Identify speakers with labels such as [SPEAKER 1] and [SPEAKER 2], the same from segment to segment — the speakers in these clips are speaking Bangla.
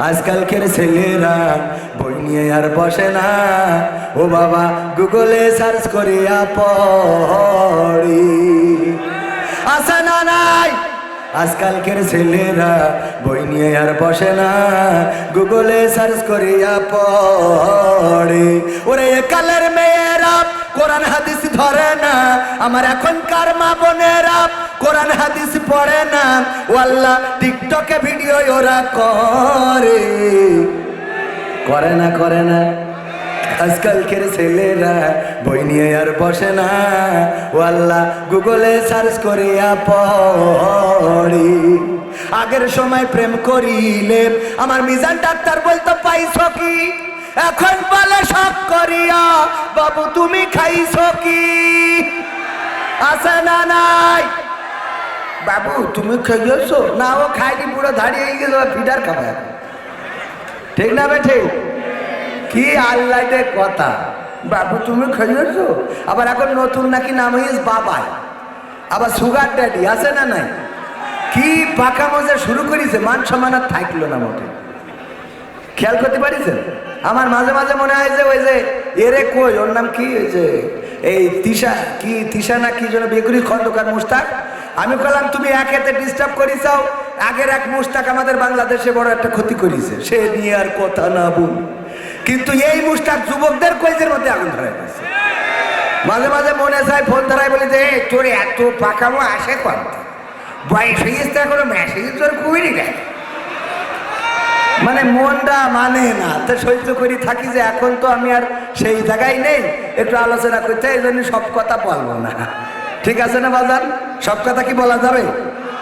[SPEAKER 1] আজকালকের ছেলেরা বই নিয়ে আর বসে না। ও বাবা, গুগলে সার্চ করিয়া পড়ি। আসে না নাই? আজকালকের ছেলেরা বই নিয়ে আর বসে না। গুগলে সার্চ করিয়া পড়ে। ওরে কালের মেয়েরা, কোরআন হাদিস ধরে না। আমার এখনকার মা বোনেরা কোরআন হাদিস পড়ে না। ও আল্লাহ টিকটকে ভিডিও ওরা করে। করে না করে না। আজকালকের ছেলেরা বই নিয়ে আর বসে না। ও আল্লাহ, গুগলে সার্চ করিয়া পড়ি। আগের সময় প্রেম করিলে আমার মিজান ডাক্তার বলতো, পাইছ কি? এখন বলে, সব করিয়া। বাবু, তুমি খাইছ কি? আছে না নাই। বাবু, তুমি খাইয়েছো? না, ও খাইনি পুরো দাঁড়িয়ে গেল ফিডার খাবে ঠিক না বে ঠিক কি আল্লাহতে কথা? বাবু, তুমি খাইয়েছো আবার এখন নতুন নাকি নাম হয়েছে বাবাই। আবার সুগার ড্যাডি আছে না নাই? কি পাকা মজা শুরু করেছে, মান সম্মান আর থাকল না মোটে। খেয়াল করতে পারিছেন? আমার মাঝে মাঝে মনে হয় যে ওই যে এরে কই, ওর নাম কি ওই যে এই তিশা, কি তিশা না কি যেন বেগুনি খন্দকার মুস্তাক? আমি বললাম, তুমি এক হাতে ডিস্টার্ব করিসাও আগের এক মুস্তাক আমাদের বাংলাদেশে বড় একটা ক্ষতি করেছে। সে নিয়ে আর কথা না বল। কিন্তু এই মুস্তাক যুবকদের কয়েজের মধ্যে আগুন ধরে গেছে মাঝে মাঝে মনে চায়, ফোন ধরায় বলে যে তোর এত পাকামো আসে কত বয়স হয়ে গেছে, এখনও মেসেজ তোর কুইরি নেই। মানে মনটা মানে না। তো সহ্য করি থাকি যে, এখন তো আমি আর সেই জায়গায় নেই। একটু আলোচনা করতে, এই জন্য সব কথা বলব না। ঠিক আছে না বাজার সব কথা কি বলা যাবে?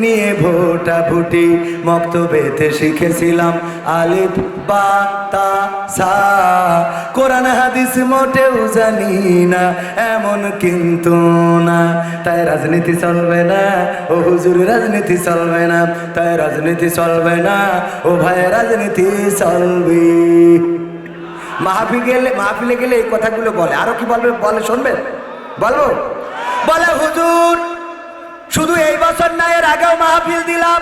[SPEAKER 1] নিয়ে ভোটা ভুটি মক্তবেতে শিখেছিলাম আলিফ, বা, তা, সা। কোরআন, হাদিস মোটেও জানি না, এমন কিন্তু না। তাই রাজনীতি চলবে না, ও হুজুর, রাজনীতি চলবে না। তাই রাজনীতি চলবে না, ও ভাই, রাজনীতি চলবে। মাহফিল গেলে, মাহফিলে গেলে এই কথাগুলো বলে। আরও কি বলবে? বলে, শুনবেন? বলব? বলে, হুজুর শুধু এই বছর না, এর আগেও মাহফিল দিলাম।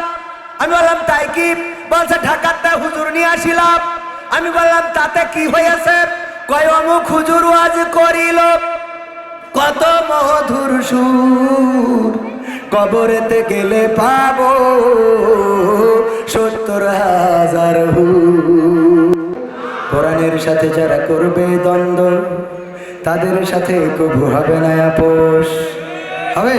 [SPEAKER 1] আমি বললাম, তাই কি? বলছে, ঢাকাতে হুজুর নিয়ে আসিলাম। আমি বললাম, তাতে কি হয়েছে? কয়, অমুক হুজুর আজ করিল। কত মধুর সুর, কবরেতে গেলে পাবো সত্তর হাজার কোরআনের সাথে যারা করবে দ্বন্দ্ব, তাদের সাথে কবু হবে না আপোষ হবে?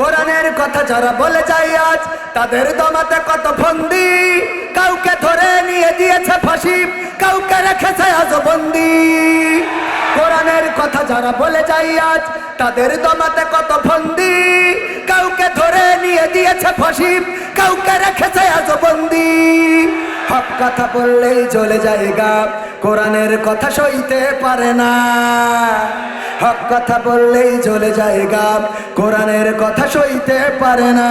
[SPEAKER 1] কোরআনের কথা যারা বলে যায় আজ, তাদের দমাতে কত ফন্দি। কাউকে ধরে নিয়ে দিয়েছে ফাঁসি, কাউকে রেখেছে আজ বন্দি। কোরআনের কথা যারা বলে যায় আজ, তাদের দমাতে কত ফন্দি। কাউকে ধরে নিয়ে দিয়েছে ফাঁসি, কাউকে রেখেছে আজ বন্দি। হক কথা বললেই চলে যায়গা কোরআনের কথা সইতে পারে না। হক কথা বললেই চলে যায়গা কোরআনের কথা সইতে পারে না।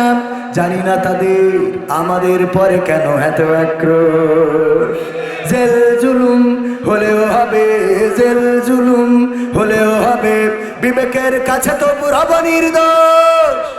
[SPEAKER 1] জানি না তাদের আমাদের পরে কেন এত আক্রোশ। জেল জুলুম হলেও হবে, জেল জুলুম হলেও হবে, বিবেকের কাছে তো রব নির্দোষ।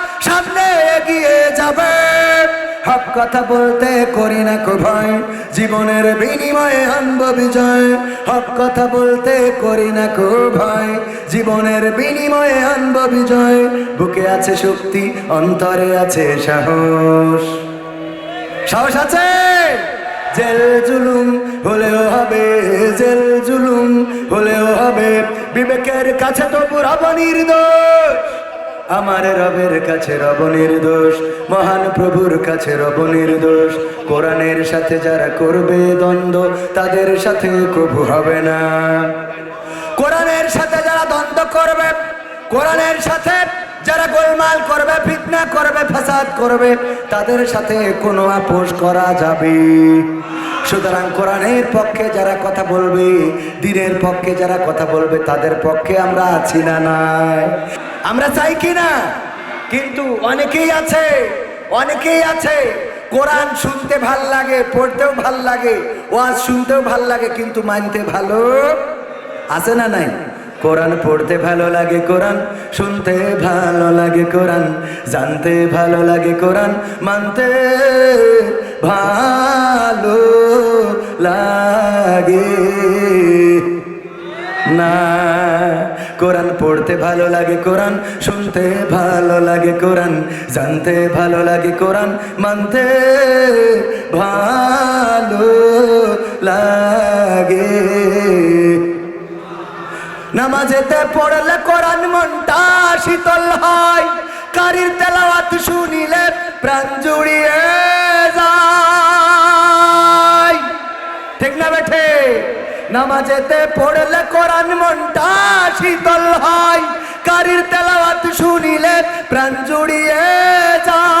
[SPEAKER 1] সামনে এগিয়ে যাবে। হক কথা বলতে করি না কো ভয় জীবনের বিনিময়ে আনব বিজয়। হক কথা বলতে করি না কো ভয় জীবনের বিনিময়ে আনব বিজয়। বুকে আছে শক্তি, অন্তরে আছে সাহস। সাহস আছে? জেল জুলুম হলেও হবে, জেল জুলুম হলেও হবে। বিবেকের কাছে তো রব নির্দোষ আমার রবের কাছে রব নির্দোষ, মহান প্রভুর কাছে রব নির্দোষ। কোরআনের সাথে যারা করবে দ্বন্দ্ব, তাদের সাথে প্রভু হবে না। কোরআনের সাথে যারা দ্বন্দ্ব করবে, কোরআনের সাথে যারা গোলমাল করবে, ফিতনা করবে ফাসাদ করবে, তাদের সাথে কোনো আপোষ করা যাবে। সুতরাং কোরআনের পক্ষে যারা কথা বলবে, দিনের পক্ষে যারা কথা বলবে, তাদের পক্ষে আমরা আছি না নাই। আমরা চাই কি না? কিন্তু অনেকেই আছে অনেকেই আছে, কোরআন শুনতে ভালো লাগে, পড়তেও ভালো লাগে, ওয়াজ শুনতেও ভালো লাগে, কিন্তু মানতে ভালো আছে না নাই? কোরআন পড়তে ভালো লাগে কোরআন, শুনতে ভালো লাগে কোরআন, জানতে ভালো লাগে কোরআন, মানতে ভালো লাগে। না, কোরআন পড়তে ভালো লাগে কোরআন, শুনতে ভালো লাগে কোরআন, জানতে ভালো লাগে কোরআন, মানতে ভালো লাগে। নামাজেতে পড়লে কোরআন মনটা শীতল হয়। কারির তেলাওয়াত শুনিলে প্রাণ জুড়িয়ে যায়। ঠিক না বেঠে? নামাজেতে পড়লে কোরআন মনটা শীতল হয়। কারির তেলাওয়াত শুনিলে প্রাণ জুড়িয়ে যায়।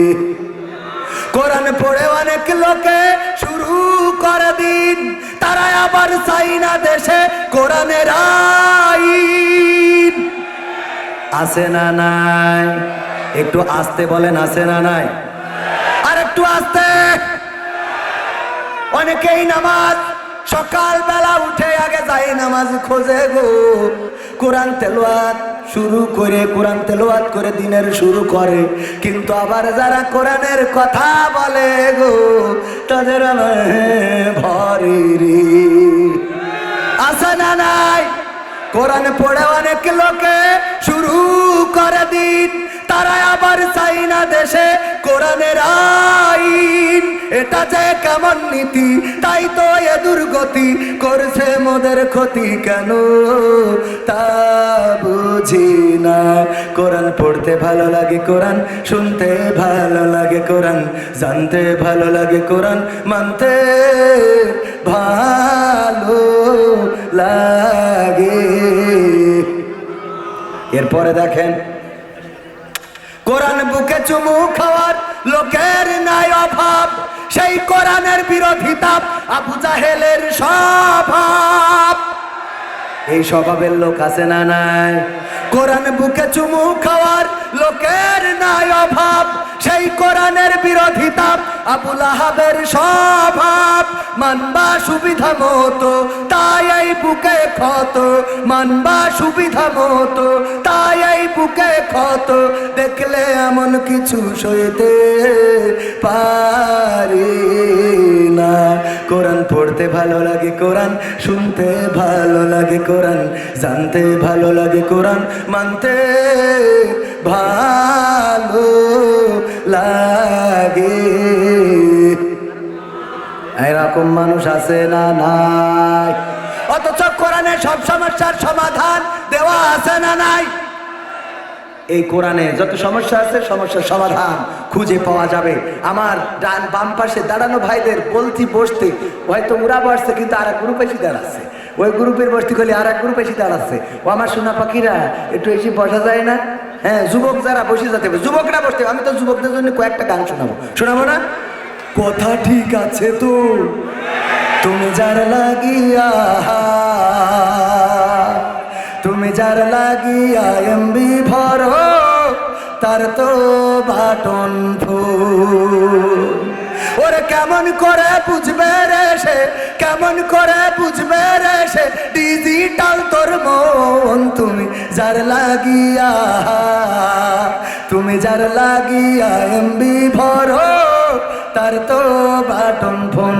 [SPEAKER 1] পড়ে অনেক লোকে শুরু করে দিন। তারা আবার চাই না দেশে কোরআনের আছে না নাই? একটু আসতে বলেন, আছে না নাই? আর একটু আসতে। অনেকেই নামাজ সকাল বেলা উঠে আগে যাই নামাজ খোঁজে গো। কোরআন তেলোয়াত শুরু করে কোরআন তেলোয়াত করে দিনের শুরু করে। কিন্তু আবার যারা কোরআনের কথা বলে গো, তাদের ভরে আসে না নাই? কোরআন পড়ে অনেক লোকে শুরু করে দিন। তারা আবার চাই না দেশে কোরআনের আইন। এটা যে কেমন নীতি, তাই তো এ দুর্গতি করছে মোদের ক্ষতি কেন? তা বুঝি না। কোরআন পড়তে ভালো লাগে কোরআন, শুনতে ভালো লাগে কোরআন, জানতে ভালো লাগে কোরআন, মানতে ভালো লাগে। এরপরে দেখেন বুকে চুমু খাওয়ার লোকের নাই অভাব সেই কোরআনের বিরোধিতা আবু জাহেলের স্বভাব। এই স্বভাবের লোক আছে না নাই? কোরআন বুকে চুমু খাওয়ার লোকের নাই অভাব। সেই কোরআনের বিরোধিতা আবুল আহাবের স্বভাব। মানবা সুবিধা মতো, তাই এই বুকে ক্ষত। মানবা সুবিধা মতো, তাই এই বুকে ক্ষত। দেখলে এমন কিছু সইতে পারি না। কোরআন পড়তে ভালো লাগে কোরআন, শুনতে ভালো লাগে কোরআন, জানতে ভালো লাগে কোরআন, মানতে ভালো লাগে। এরকম মানুষ আছে না নাই? অথচ কোরআনে সব সমস্যার সমাধান দেওয়া আছে না নাই? এই কোরআনে যত সমস্যা আছে, সমস্যার সমাধান খুঁজে পাওয়া যাবে। আমার ডান বাম পাশে দাঁড়ানো ভাইদের বলতি বসতে, হয়তো ওরা বসছে, কিন্তু আর এক গ্রুপ এসে দাঁড়াচ্ছে। ওই গ্রুপের বসতে করলে আর এক গ্রুপ এসে দাঁড়াচ্ছে। ও আমার সোনা পাখিরা, একটু এসে বসা যায় না? হ্যাঁ যুবক যারা বসে যেতে হবে, যুবকরা বসতে। আমি তো যুবকদের জন্য কয়েকটা গান শোনাবো। শোনাবো না? কথা ঠিক আছে তো? তুমি যার লাগিয়া যার লাগিয়া এমবি ভরো, তার তো বাটন ফুল। ওরে কেমন করে বুঝবে রে সে, কেমন করে বুঝবে রে সে ডিজিটাল তোর মন তুমি যার লাগিয়া, তুমি যার লাগিয়া এমবি ভরো, তার তো বাটন ফোন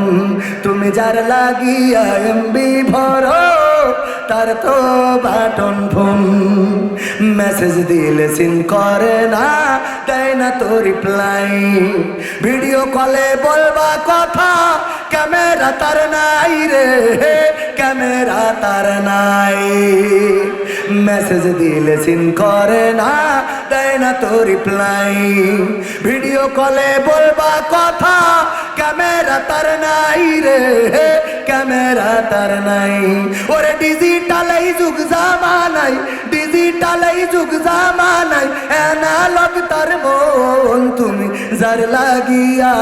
[SPEAKER 1] তুমি যার লাগিয়া এমবি ভরো। তার তো বাটন ফোন মেসেজ দিলে সিন করে না, দেয় না তো রিপ্লাই ভিডিও কলে বলবা কথা ক্যামেরা তার নাই রে ক্যামেরা তার নাই। মেসেজ দিলে সিন করে না, দেয় না তো রিপ্লাই। ভিডিও কলে বলবা কথা, ক্যামেরা তার নাই রে ক্যামেরা তার নাই। ওরে ডিজিটাল এই যুগ জামানাই ডিজিটাল এই যুগ জামানাই অ্যানালগ তার মন তুমি যার লাগিয়া,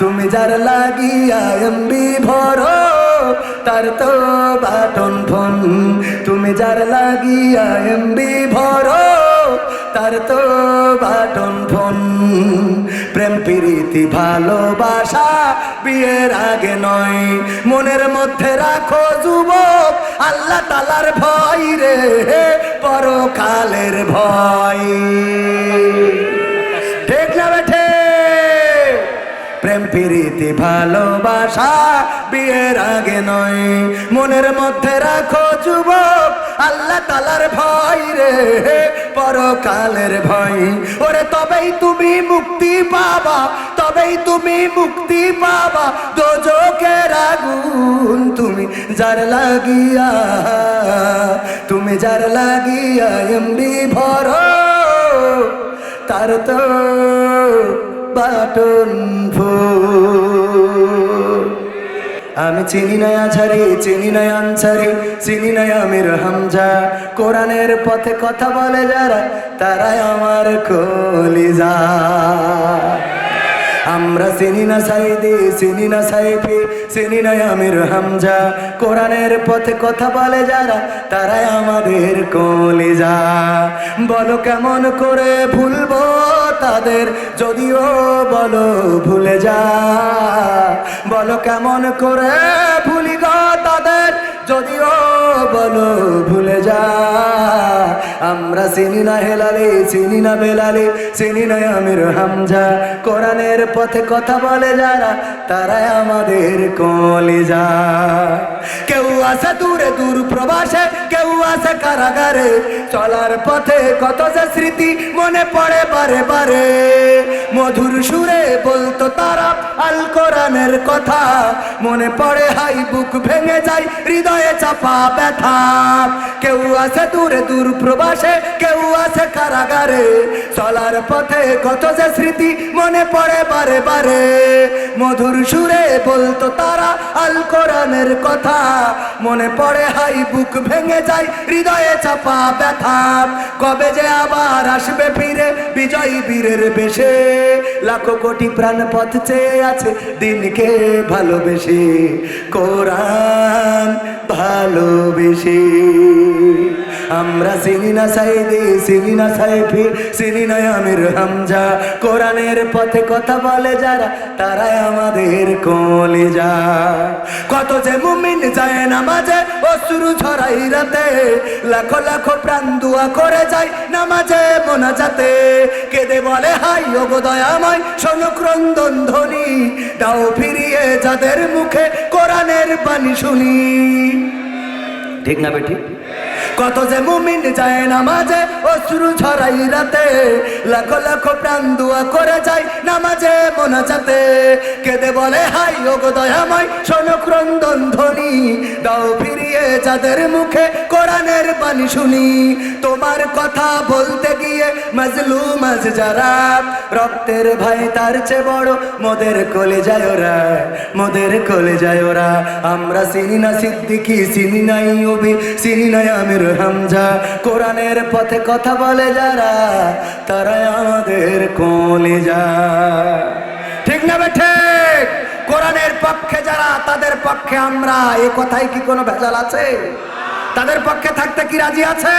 [SPEAKER 1] তুমি যার লাগিয়া এমবি ভরো, তার তো বাটন ফোন। তুমি যার লাগিয়া এমবি ভরো, তার তো বাটন ফোন। প্রেম, প্রীতি, ভালোবাসা বিয়ের আগে নয়। মনের মধ্যে রাখো যুবক, আল্লাহ তালার ভয় রে পরকালের ভয়। ঠিক না প্রীতি, ভালোবাসা বিয়ের আগে নয়। মনের মধ্যে রাখো যুবক, আল্লাহ তালার ভয় রে, পরকালের ভয়। ওরে, তবেই তুমি মুক্তি পাবা, তবেই তুমি মুক্তি পাবা। দোজকের আগুন তুমি যার লাগিয়া, তুমি যার লাগিয়া এমনি ভরো, তার তো বাটন ফুল আমি চিনি না আঝারি, চিনি না আনসারি, চিনি না আমির হামজা। কোরআনের পথে কথা বলে যারা, তারাই আমার কলিজা। আমরা চিনি না সাইদি, চিনি না সাইফি, চিনি না আমির হামজা। কোরআনের পথে কথা বলে যারা, তারাই আমাদের কলিজা। বলো কেমন করে ভুলবো তাদের, যদিও বলো ভুলে যা। বলো কেমন করে ভুলি গো তাদের, যদিও বলো, ভুলে যা। আমরা চিনি না হেলালি, চিনি না বেলালি, চিনি না আমির হামজা। কোরআনের পথে কথা বলে যারা, তারাই আমাদের কলিজা। কেউ আছে দূরে, দূর প্রবাসে, কেউ আছে কারাগারে। চলার পথে কত যে স্মৃতি মনে পড়ে বারে বারে। মধুর সুরে বলতো তারা আল কোরআনের কথা। মনে পড়ে হাই, বুক ভেঙে যায়, হৃদয়ে চাপা ব্যথা। কেউ আছে দূরে দূর প্রবাসে, কেউ আছে কারাগারে। চলার পথে কত যে স্মৃতি মনে পড়ে বারে বারে। মধুর সুরে বলতো তারা আল কোরআনের কথা। মনে পড়ে হাই বুক ভেঙে যায়, হৃদয়ে চাপা ব্যথা। কবে যে আবার আসবে ফিরে বিজয়ী বীরের বেশে। লাখো কোটি প্রাণ পথ চেয়ে আছে দিনকে ভালোবেসে। কোরআন ভালোবেসে। আমরা চিনি না সাইদি চিনি না সাইফি চিনি না আমির হামজা। কোরআনের পথে কথা বলে যারা, তারাই আমাদের কলে যা কত যে মুমিন যায় নামাজে, অশ্রু ছড়াই রাতে। লাখো লাখো প্রাণ দুয়া করে যায় নামাজে মোনাজাতে। কেঁদে বলে, হাই ওগো দয়াময়, শোনো ক্রন্দন ধ্বনি। দাও ফিরিয়ে যাদের মুখে কোরআনের বাণী শুনি। ঠিক না বেটি কত যে মুমিন যায় নামাজে, অশ্রু ছড়াই রাতে, লাখ লাখ প্রাণ দুয়া করে যায় নামাজে মনাচাতে কেঁদে বলে, হাই ওগো দয়াময়, শোনো ক্রন্দন ধ্বনি, দাও ফিরিয়ে যাদের মুখে কোরআনের বাণী শুনি। তোমার কথা বলতে গিয়ে মজলু মজ যারা, রক্তের ভাই তার চেয়ে বড়। মোদের কোলে যায় ওরা, মোদের কোলে যায় ওরা। আমরা চিনি না সিদ্দিকি, চিনি নাই অবি চিনি নাই আমির হামজা। কোরআনের পথে কথা বলে যারা তারা আমাদের কোলে যায়। ঠিক না বেঠে কোরআনের পক্ষে যারা, তাদের পক্ষে আমরা। এ কথাই কি কোনো ভেজাল আছে? তাদের পক্ষে থাকতে কি রাজি আছে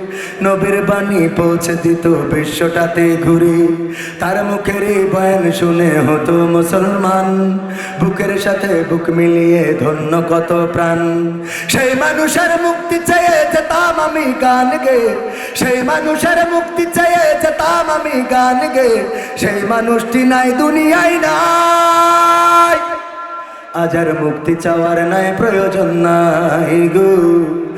[SPEAKER 1] নবীর বাণী পৌঁছে দিত বিশ্বটাতে ঘুরে। তার মুখেরই বয়ান শুনে হতো মুসলমান। বুকের সাথে বুক মিলিয়ে ধন্য কত প্রাণ। সেই মানুষের মুক্তি চেয়ে যেতাম আমি গান গে। সেই মানুষের মুক্তি চেয়ে যেতাম আমি গান গে। সেই মানুষটি নাই, দুনিয়ায় নাই। আজার মুক্তি চাওয়ার নাই, প্রয়োজন নাই গো।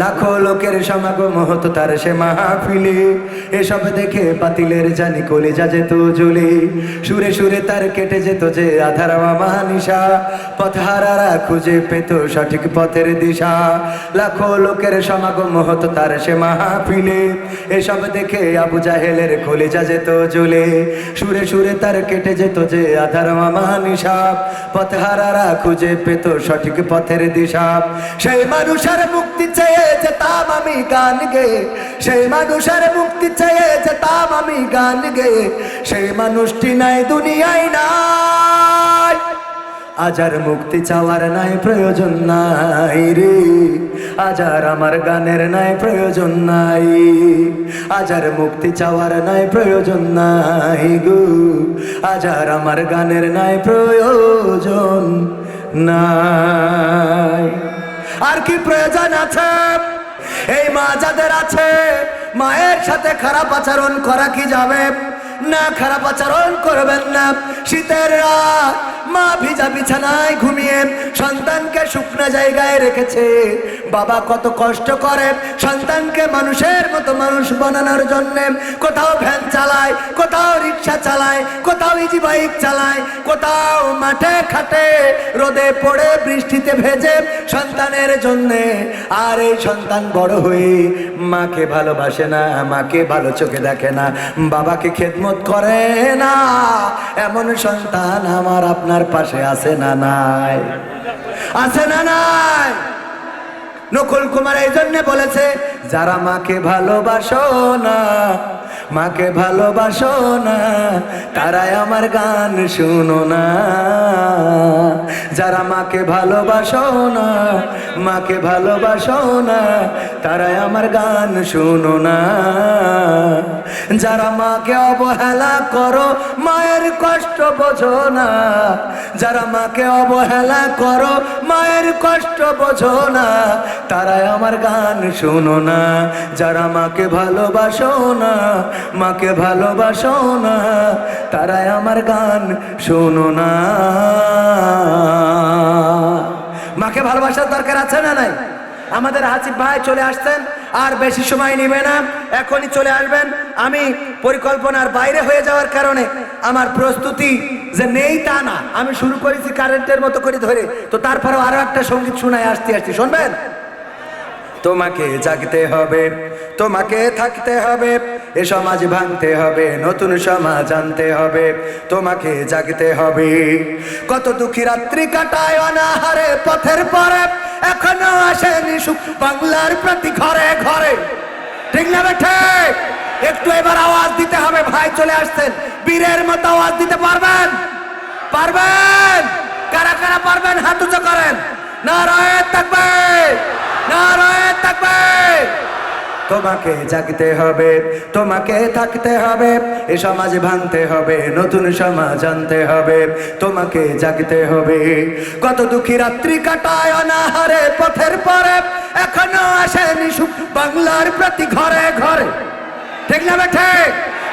[SPEAKER 1] লাখো লোকের সমাগম হতো তার সে মাহফিলে। এসব দেখে পাতিলের জানি কলিজা যেত জ্বলে। সুরে সুরে তার কেটে যেত যে আধার মানিসা পথহারারা খুঁজে পেত সঠিক পথের দিশা। লাখো লোকের সমাগম হতো তার সে মাহফিলে। এসব দেখে আবু জাহেলের কলিজা যেত জ্বলে। সুরে সুরে তার কেটে যেত যে আধার মানিসা পথহারারা খুঁজে পেত সঠিক পথের দিশা। সেই মানুষের মুক্তি চেয়ে যেতাম আমি গান গে। সেই মানুষের মুক্তি চেয়ে যেতাম আমি গান গে। সেই মানুষটি নাই, দুনিয়ায় নাই। আজার মুক্তি চাওয়ার নাই, প্রয়োজন নাই রে। আজার আমার গানের নাই, প্রয়োজন নাই। আজার মুক্তি চাওয়ার নাই, প্রয়োজন নাই গো। আজার আমার গানের নাই, প্রয়োজন নাই। আর কি প্রয়োজন আছে? এই মা যাদের আছে, মায়ের সাথে খারাপ আচরণ করা কি যাবে? না, খারাপ আচরণ করবেন না। শীতের রাত মা ভিজা বিছানায় ঘুমিয়ে সন্তানকে শুকনো জায়গায় রেখেছে। বাবা কত কষ্ট করে সন্তানকে মানুষের মতো মানুষ বানানোর জন্য। কোথাও ভ্যান চালায়, কোথাও রিক্সা চালায়, কোথাও ইজি বাইক চালায়, কোথাও মাঠে খাটে রোদে পড়ে বৃষ্টিতে ভেজে সন্তানের জন্যে। আর এই সন্তান বড় হয়ে মাকে ভালোবাসে না, মাকে ভালো চোখে দেখে না, বাবাকে খেদমত করে না। এমন সন্তান আমার আপনার পাশে আছে না নাই? আছে না নাই? নকুল কুমার এই জন্য বলেছে, যারা মাকে ভালোবাসো না, মাকে ভালোবাসো না, তারাই আমার গান শুনো না। যারা মাকে ভালোবাসো না, মাকে ভালোবাসো না, তারাই আমার গান শুনো না। যারা মাকে অবহেলা করো, মায়ের কষ্ট বোঝো না। যারা মাকে অবহেলা করো, মায়ের কষ্ট বোঝো না। তারাই আমার গান শোনো না। যারা মাকে ভালোবাসো না, মাকে ভালোবাসো না, তারাই আমার গান শোনো না। মাকে ভালোবাসার দরকার আছে না নাই? আমাদের হাসিফ ভাই চলে আসছেন, আর বেশি সময় নিবে না, এখনই চলে আসবেন। আমি পরিকল্পনার বাইরে হয়ে যাওয়ার কারণে আমার প্রস্তুতি যে নেই তা না, আমি শুরু করেছি কারেন্টের মতো করে ধরে। তো তারপরেও আরও একটা সংগীত শোনায় আসতে আসতে। শুনবেন? তোমাকে জাগতে হবে, তোমাকে থাকতে হবে। এ সমাজ ভাঙতে হবে, নতুন সমাজ আনতে হবে, তোমাকে জাগতে হবে। কত দুঃখী রাত্রি কাটায় অনাহারে, পথের পরে এখনও আসেনি সুখ বাংলার প্রতি ঘরে ঘরে। ঠিক না বেঠে একটু এবার আওয়াজ দিতে হবে, ভাই চলে আসছেন। বীরের মতো আওয়াজ দিতে পারবেন? পারবেন? কারা কারা পারবেন, হাত উঁচু করেন। না রয়ে থাকবে না থাকবে। তোমাকে জাগতে হবে, তোমাকে থাকতে হবে, এ সমাজ ভাঙতে হবে, নতুন সমাজ আনতে হবে, তোমাকে জাগতে হবে। কত দুঃখী রাত্রি কাটায় অনাহারে পথের পরে, এখনও আসেনি বাংলার প্রতি ঘরে ঘরে। ঠিক না বেঠে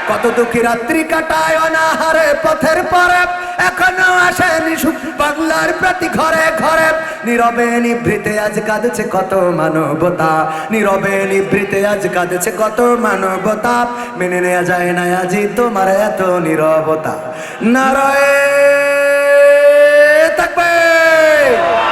[SPEAKER 1] কত দুঃখী রাত্রি কাটায় অনাহারে পথের পরে, এখনও আসেনি বাংলার প্রতি ঘরে ঘরে। নীরবে নিভৃতে আজ কাঁদছে কত মানবতা, নীরবে নিভৃতে আজ কাঁদছে কত মানবতা। মেনে নেওয়া যায় না আজি তোমার এত নীরবতা। নারায়ণ